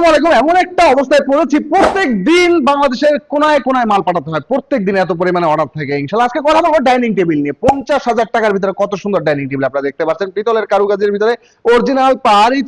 আসসালামাইকুম এমন একটা অবস্থায় পড়েছি প্রত্যেক দিন বাংলাদেশের কোনায় কোনায় মাল পাঠাতে হয়। প্রত্যেক দিন এত পরিমাণে অর্ডার থাকে। ইনশাল্লাহ আজকে কথা ডাইনিং টেবিল নিয়ে। পঞ্চাশ হাজার টাকার ভিতরে কত সুন্দর ডাইনিং টেবিল আপনারা দেখতে পাচ্ছেন। পিতলের কারুকাজের ভিতরে অরিজিনাল পাহাড়ি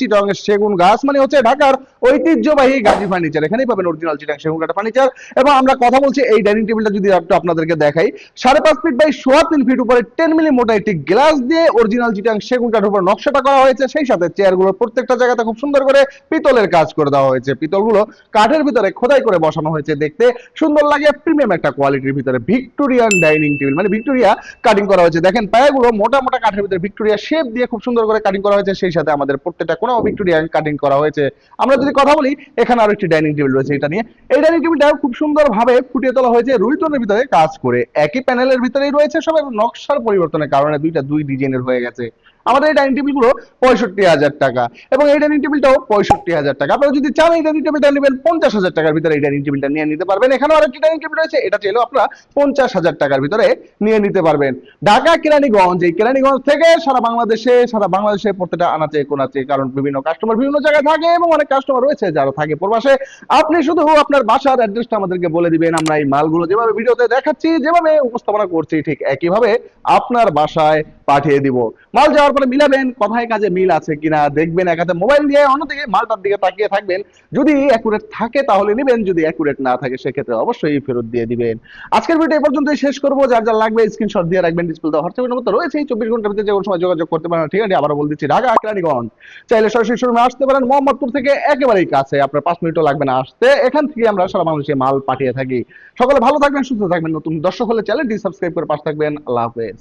সেগুন গাছ মানে হচ্ছে ঢাকার ঐতিহ্যবাহী গাজী ফার্নিচার এখানেই পাবেন অরিজিনাল চিটাং সেগুন কাঠা ফার্নিচার এবং আমরা কথা বলছি এই ডাইনিং টেবিলটা যদি একটু আপনাদেরকে দেখাই। সাড়ে পাঁচ ফিট বাই সোয়া তিন ফিট উপরে টেন মিলি মোটা একটি গ্লাস দিয়ে অরিজিনাল চিটাং সেগুন কাঠের উপর নকশাটা করা হয়েছে। সেই সাথে চেয়ারগুলোর প্রত্যেকটা জায়গাতে খুব সুন্দর করে পিতলের কাজ করে দেওয়া হয়েছে। পিতলগুলো কাঠের ভিতরে খোদাই করে বসানো হয়েছে দেখতে। সুন্দর লাগে প্রিমিয়াম একটা কোয়ালিটির ভিতরে ভিক্টোরিয়ান ডাইনিং টেবিল মানে ভিক্টোরিয়া কাটিং করা হয়েছে। দেখেন, পায়াগুলো মোটা মোটা কাঠের ভিতরে ভিক্টোরিয়া শেপ দিয়ে খুব সুন্দর করে কাটিং করা হয়েছে। সেই সাথে আমাদের প্রত্যেকটা কোনো ভিক্টোরিয়ান কাটিং করা হয়েছে। আমরা যদি কথা বলি, এখানে আরও একটি ডাইনিং টেবিল রয়েছে এটা নিয়ে। এই ডাইনিং টেবিলটা খুব সুন্দর ভাবে ফুটিয়ে তোলা হয়েছে। রুইটনের ভিতরে কাজ করে। একই প্যানেলের ভিতরেই রয়েছে সব এবং নকশার পরিবর্তনের কারণে দুইটা দুই ডিজাইনের হয়ে গেছে। আমাদের এই ডাইনিং টেবিলগুলো পঁয়ষট্টি হাজার টাকা। এবং এই ডাইনিং টেবিলটাও পঁয়ষট্টি হাজার টাকা। আপনারা যদি চান এই ডাইনিং টেবিলটা নেবেন পঞ্চাশ হাজার টাকার ভিতরে এই ডাইনিং টেবিলটা নিয়ে নিতে পারবেন। এখানেও আরেকটি ডাইনিং টেবিল রয়েছে, এটা চাইলেও আপনারা পঞ্চাশ হাজার টাকার ভিতরে নিয়ে নিতে পারবেন। ঢাকা, কেরানীগঞ্জ, এই কেরানীগঞ্জ থেকে সারা বাংলাদেশে সারা বাংলাদেশে প্রত্যেকটা আনাচে, কোনাচে, কারণ বিভিন্ন কাস্টমার বিভিন্ন জায়গায় থাকে এবং অনেক কাস্টমার রয়েছে যারা থাকে প্রবাসে। আপনি শুধু আপনার বাসার অ্যাড্রেসটা আমাদেরকে বলে দিবেন, আমরা এই মালগুলো যেভাবে ভিডিওতে দেখাচ্ছি, যেভাবে উপস্থাপনা করছি, ঠিক একইভাবে আপনার বাসায় পাঠিয়ে দিব। মাল যাওয়ার পরে মিলাবেন, কথায় কাজে মিল আছে কিনা দেখবেন এক হাতে মোবাইল দিয়ে অন্যদিকে মালটার দিকে তাকিয়ে থাকবেন। যদি অ্যাকুরেট থাকে তাহলে নেবেন, যদি অ্যাকুরেট না থাকে সেক্ষেত্রে অবশ্যই ফেরত দিয়ে দিবেন। আজকের ভিডিও এই পর্যন্তই শেষ করব, যার যার লাগবে স্ক্রিনশট দিয়ে রাখবেন ডিসপ্লে দেওয়া হোয়াটসঅ্যাপ নম্বর রয়েছে এই চব্বিশ ঘণ্টার ভিতরে যে সময় যোগাযোগ করতে পারেন। ঠিক আছে, আবারও বলে দিচ্ছি, ঢাকা কেরানীগঞ্জ চাইলে সরাসরি শোরুমে আসতে পারেন, মোহাম্মদপুর থেকে একেবারেই কাছে। আপনার পাঁচ মিনিটও লাগবে না আসতে। এখান থেকে আমরা সারা বাংলাদেশে মাল পাঠিয়ে থাকি। সকলে ভালো থাকবেন, সুস্থ থাকবেন। নতুন দর্শক হলে চ্যানেলটি সাবস্ক্রাইব করে পাশে থাকবেন। আল্লাহ হাফেজ।